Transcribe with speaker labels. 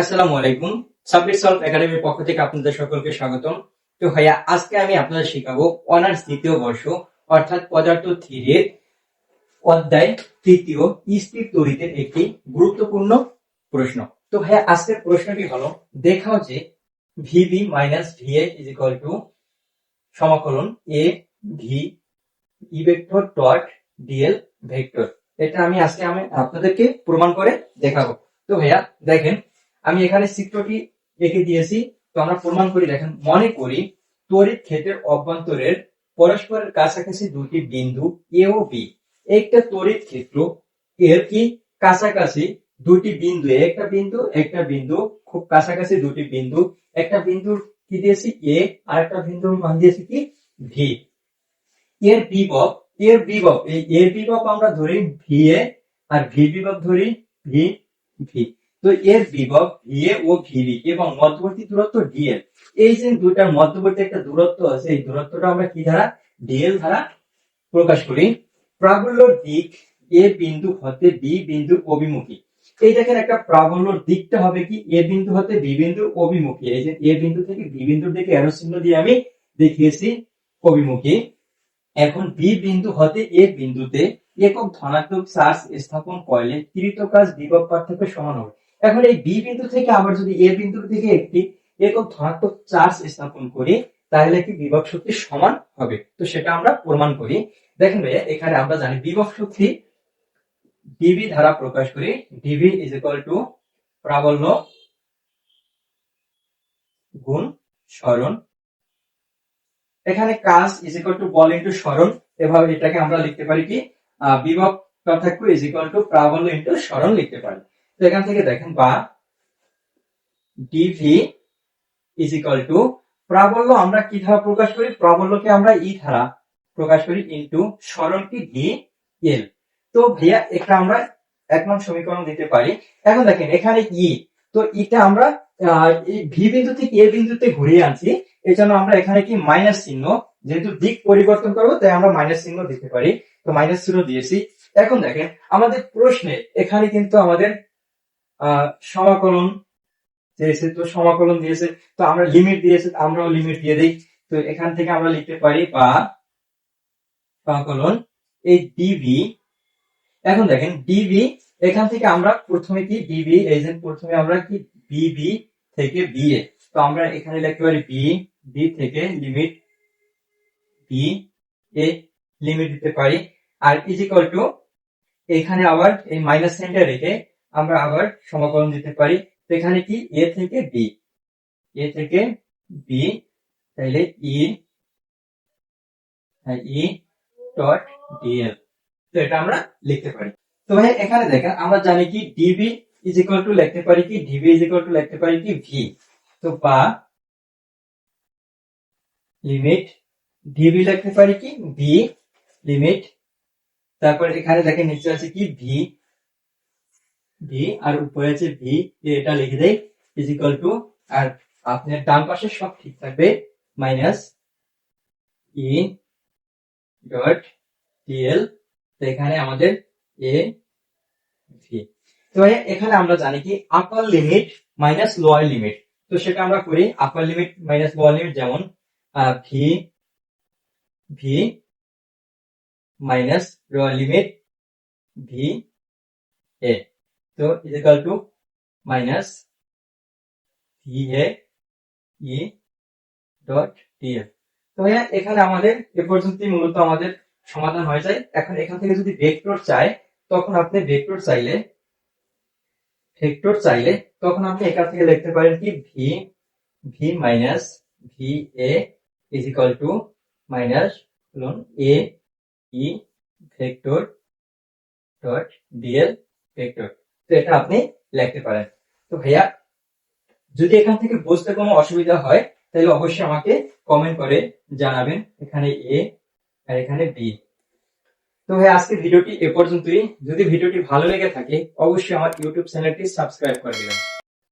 Speaker 1: আসসালামু আলাইকুম। Submit solve একাডেমির পক্ষ থেকে আপনাদের সকলকে স্বাগতম। তো ভাইয়া, আজকে আমি আপনাদের শেখাবো অনার্স দ্বিতীয় বর্ষ, অর্থাৎ পদার্থ থ্রির অধ্যায় তৃতীয় স্থির তড়িতের একটি গুরুত্বপূর্ণ প্রশ্ন। তো ভাইয়া, আজকের প্রশ্নটি হলো, দেখাও যে VB minus VA is equal to সমাকলন A V E vector dot DL vector এটা আমি আজকে আমি আপনাদেরকে প্রমাণ করে দেখাবো। তো ভাইয়া, দেখেন আমি এখানে চিত্রটি এঁকে দিয়েছি, তো আমরা প্রমাণ করি, দেখেন, মনে করি তড়িৎ ক্ষেত্রের অভ্যন্তরের পরস্পরের কাছাকাছি দুটি বিন্দু এ ও বি একটা তড়িৎ ক্ষেত্র, এর কি কাছাকাছি দুটি বিন্দু, একটা বিন্দু একটা বিন্দু, খুব কাছাকাছি দুটি বিন্দু, একটা বিন্দুর কি দিয়েছি? এ আর একটা বিন্দুর মান দিয়েছি কি? ভি এর বিভব এর বিভব, এই এর বিভব আমরা ধরি ভি এ আর ভি বিভব ধরি ভি ভি তো এর বিভব ভিএ ও ভিবি এবং মধ্যবর্তী দূরত্ব ডিএল এই যে দুটার মধ্যবর্তী একটা দূরত্ব আছে, এই দূরত্বটা আমরা কি দ্বারা ডিএল দ্বারা প্রকাশ করি। প্রাবল্যর দিক এ বিন্দু হতে বি বিন্দু অভিমুখী। এই দেখেন একটা প্রাবল্যর দিকটা হবে কি? এ বিন্দু হতে বি বিন্দু অভিমুখী। এই যে এ বিন্দু থেকে বি বিন্দুর দিকে অ্যারো চিহ্ন দিয়ে আমি দেখিয়েছি অভিমুখী। এখন বি বিন্দু হতে এ বিন্দুতে একক ধনাত্মক চার্জ স্থাপন করলে কৃত কাজ বিভব পার্থক্য সমান হবে। এখন এই বি বিন্দু থেকে আবার যদি এ বিন্দুর দিকে একটি একক ধনাত্মক চার্জ স্থাপন করি, তাহলে কি বিভব শক্তি সমান হবে? তো সেটা আমরা প্রমাণ করি। দেখেন ভাইয়া, এখানে আমরা জানি বিভব শক্তি ডিবি দ্বারা প্রকাশ করি। ডিবি ইজ ইকুয়াল টু প্রাবল্য গুণ সরণ এখানে কাজ ইজ ইকুয়াল টু বল ইন্টু সরণ এভাবে এটাকে আমরা লিখতে পারি কি? বিভব পার্থক্য ইজ ইকুয়াল টু প্রাবল্য ইন্টু সরণ লিখতে পারি। তো এখান থেকে দেখেন বা ডিভি ইজ ইকুয়াল টু প্রাবল্য আমরা কি ধারা প্রকাশ করি? প্রাবল্যকে আমরা ই ধারা প্রকাশ করি ইন্টু সরণ কি? ডি এল তো ভাইয়া, এটা আমরা এক নং সমীকরণ দিতে পারি। এখন দেখেন, এখানে ই, তো এটা আমরা ভি বিন্দু থেকে এ বিন্দুতে ঘুরিয়ে আনছি। এই জন্য আমরা এখানে কি? মাইনাস চিহ্ন। যেহেতু দিক পরিবর্তন করব, তাই আমরা মাইনাস চিহ্ন দিতে পারি। তো মাইনাস চিহ্ন দিয়েছি। এখন দেখেন, আমাদের প্রশ্নে এখানে কিন্তু আমাদের সমাকলন দিয়েছে, তো সমাকলন দিয়েছে, তো আমরা লিমিট দিয়েছে, আমরাও লিমিট দিয়ে দিই। তো এখান থেকে আমরা লিখতে পারি বা সমাকলন এই ডিভি এখন দেখেন ডিভি এখান থেকে আমরা প্রথমে কি ডিভি এই যে প্রথমে আমরা কি বিবি থেকে বি এ, তো আমরা এখানে লিখতে পারি বি বি থেকে লিমিট বি এ লিমিট দিতে পারি। আর ইজ ইকুয়াল টু এখানে আবার এই মাইনাস সাইনটা রেখে আমরা আবার সমাকলন দিতে পারি। এখানে কি? এ থেকে বি এ থেকে বি তাইলে ই ই ডট ডিএল তো এটা আমরা লিখতে পারি। তো ভাই, এখানে দেখেন, আমরা জানি কি? ডিবি ইজ ইকুয়াল টু লিখতে পারি কি? ডিবি ইজ ইকুয়াল টু লিখতে পারি কি? ভি তো বা লিমিট ডিবি লিখতে পারি কি? ভি লিমিট তারপর এখানে দেখেন নিচে আছে কি? ভি ভি আর উপরে আছে ভি এটা লিখে দেয় ইজ ইকুয়াল টু আর আপনার ডান পাশে সব ঠিক থাকবে মাইনাস ই ডট ডিএল এখানে আমাদের এ ভি তো এখানে আমরা জানি কি upper limit minus lower limit তো সেটা আমরা করি upper limit minus lower limit যেমন V V minus lower limit V A তো equal to minus V A E dot DF তো ভাইয়া, এখানে আমাদের এ পর্যন্তই মূলত আমাদের সমাধান হয়ে যায়। এখন এখান থেকে যদি ভেক্টর চাই, তখন আপনি ভেক্টর চাইলে ভেক্টর চাইলে, তখন আপনি এখান থেকে লিখতে পারেন কি? V V minus V A is equal to minus A E vector dot DL vector তো এটা আপনি লিখতে পারেন। তো ভাইয়া, যদি এখান থেকে বুঝতে কোনো অসুবিধা হয়, তাহলে অবশ্যই আমাকে কমেন্ট করে জানাবেন এখানে এ আর এখানে বি তো ভাই আজকে ভিডিওটি এ পর্যন্তই। যদি ভিডিওটি ভালো লেগে থাকে, অবশ্যই আমার ইউটিউব চ্যানেলটি সাবস্ক্রাইব করে দিবেন।